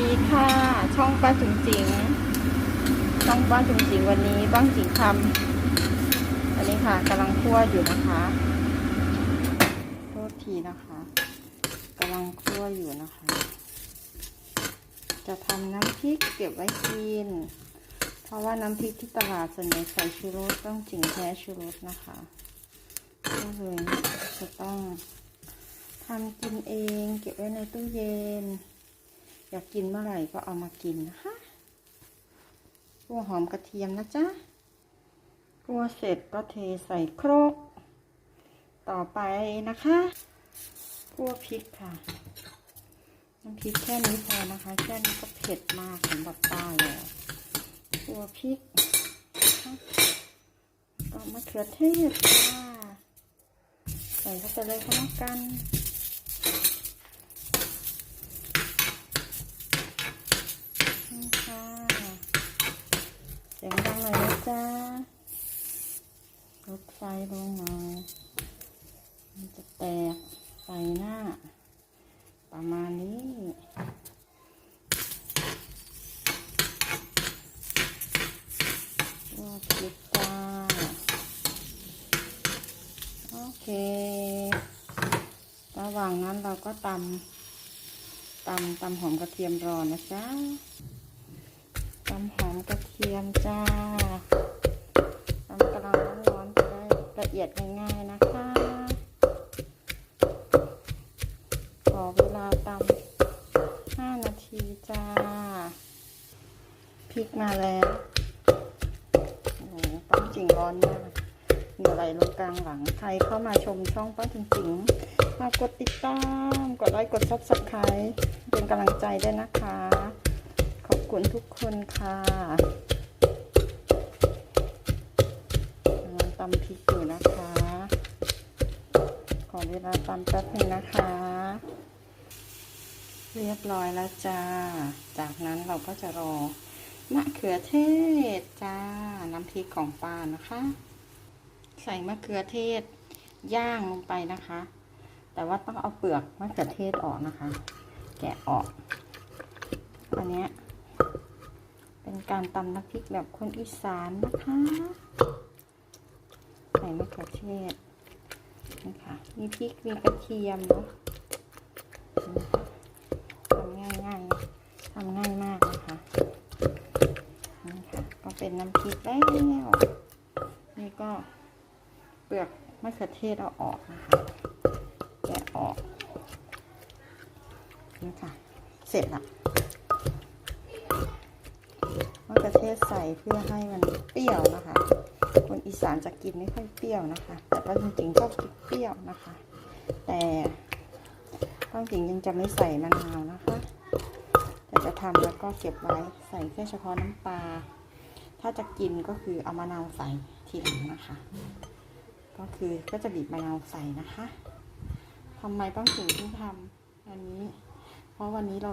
ดีค่ะ ช่องป้าจุ๋งจิ๋งช่องป้าจุ๋งจิ๋งวันนี้ป้าจิ๋งทำอันนี้ค่ะกำลังคั่วอยู่นะคะโทษทีนะคะกำลังคั่วอยู่นะคะ จะทำน้ำพริกเก็บไว้กิน เพราะว่าน้ำพริกที่ตลาดส่วนใหญ่ใส่ชูรสต้องจิ๋งแท้ชูรสนะคะก็เลยจะต้องทำกินเองเก็บไว้ในตู้เย็น อยากกินเมื่อไหร่ก็เอามากินนะคะกัวหอมกระเทียมนะจ๊ะกัวเสร็จก็เทใส่ครก ต่อไปนะคะกัวพริกค่ะ น้ำพริกแค่นี้พอนะคะ แค่นี้ก็เผ็ดมากสำหรับป้าแล้วกัวพริกนะคะก็มะเขือเทศค่ะใส่เข้าไปเลยก็แล้วกันค่ะเสียง ดังหน่อยนะจ๊ะลดไฟลงหน่อยมันจะแตกใส่หน้า ประมาณนี้โอเคจ้าโอเค ระหว่างนั้นเราก็ตำตำตำหอมกระเทียมรอนะจ๊ะำหอมกระเทียมจ้าตำกระลังร้อนๆจะได้ละเอียดง่ายๆนะคะ ขอเวลาตำห้านาทีจ้า พริกมาแล้วโอ้โหป้าจริงร้อนมากเหงื่อไหลลงกลางหลัง ใครเข้ามาชมช่องป้าจริงๆมากดติดตาม กดไลค์ กดซับสไครต์เป็นกำลังใจด้วยนะคะ ขอบคุณทุกคนค่ะกำลังตำพริกอยู่นะคะ ขอเวลาตำแป๊บนึงนะคะ เรียบร้อยแล้วจ้า จากนั้นเราก็จะรอมะเขือเทศจ้า น้ำพริกของป้านะคะ ใส่มะเขือเทศย่างลงไปนะคะ แต่ว่าต้องเอาเปลือกมะเขือเทศออกนะคะ แกะออกอันเนี้ย การตำน้ำพริกแบบคนอีสานนะคะใส่มะเขือเทศนะคะมีพริกมีกระเทียมเนาะทำง่ายง่ายๆทำง่ายมากนะคะนี่ค่ะก็เป็นน้ำพริกแล้วนี่ก็เปลือกมะเขือเทศเอาออกนะคะแกะออกนี่ค่ะเสร็จละมะ เทศใส่เพื่อให้มันเปรี้ยวนะคะ คนอีสานจะกินไม่ค่อยเปรี้ยวนะคะ แต่ว่าจริงๆชอบกินเปรี้ยวนะคะ แต่ต้องจริงยังจะไม่ใส่มะนาวนะคะ แต่จะทำแล้วก็เก็บไว้ใส่แค่เฉพาะน้ำปลา ถ้าจะกินก็คือเอามะนาวใส่ทีหลังนะคะ ก็คือก็จะบีบมะนาวใส่นะคะทำไมต้องถึงที่ทำอันนี้ เพราะวันนี้เรา